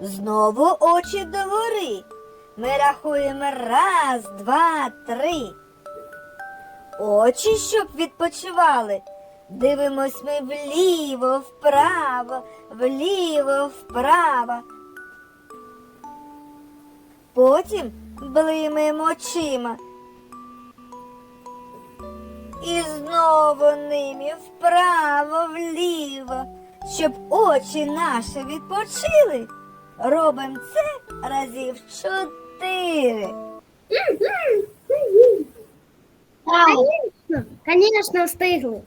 Знову очі догори. Ми рахуємо раз, два, три. Очі, щоб відпочивали. Дивимось ми вліво, вправо, вліво, вправо. Потім блимаємо очима. І знову ними вправо, вліво, щоб очі наші відпочили. Робимо це разів чотири. Звісно, звісно, встигли.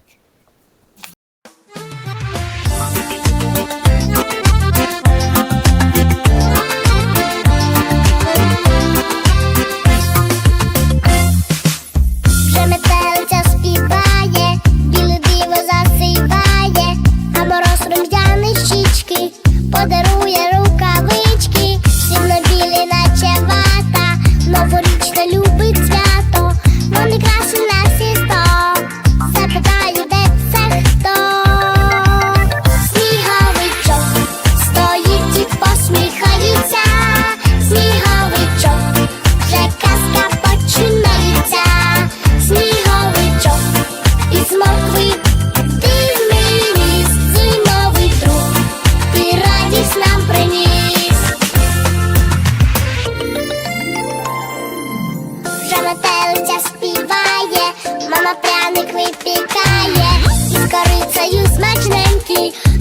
see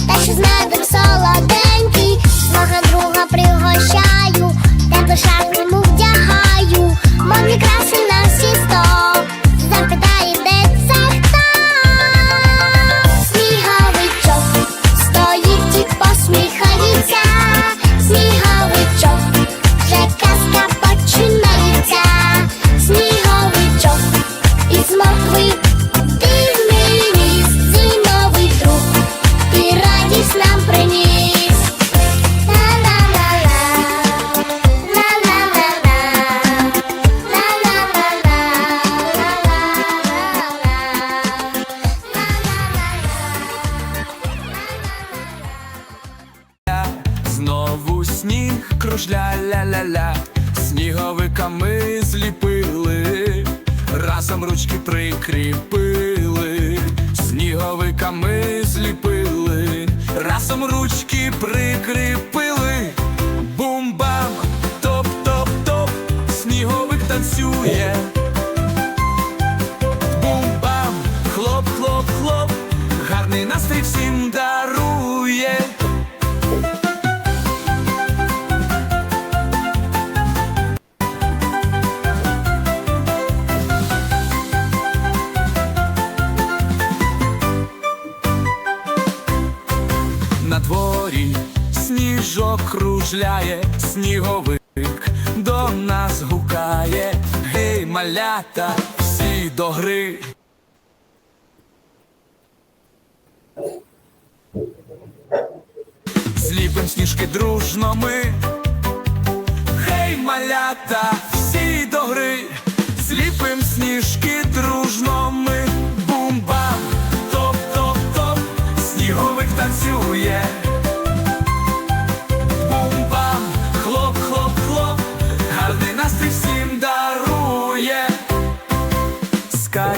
сніг кружля ля-ля-ля, сніговиками зліпили, разом ручки прикріпили, сніговиками зліпили, разом ручки прикріпили, бум-бам, топ-топ-топ, сніговик танцює. Бум-бам, хлоп-хлоп-хлоп, гарний настрій всім Дворі сніжок кружляє, сніговик до нас гукає. Гей, малята, всі до гри. Зліпим сніжки дружно ми. Гей, малята, всі до гри. Зліпим сніжки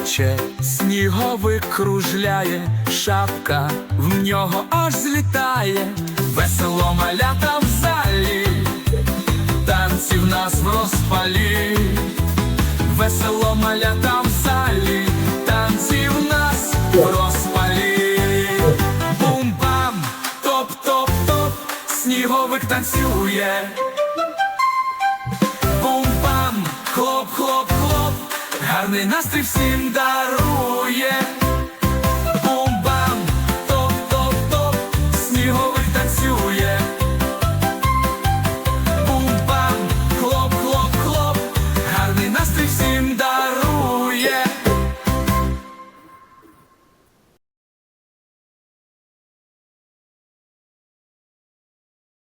Скаче, сніговик кружляє, шапка в нього аж злітає, весело малята в залі, танці в нас в розпалі, весело малята в залі, танці в нас в розпалі. Бум-бам, топ-топ-топ, сніговик танцює. Гарний настрій всім дарує.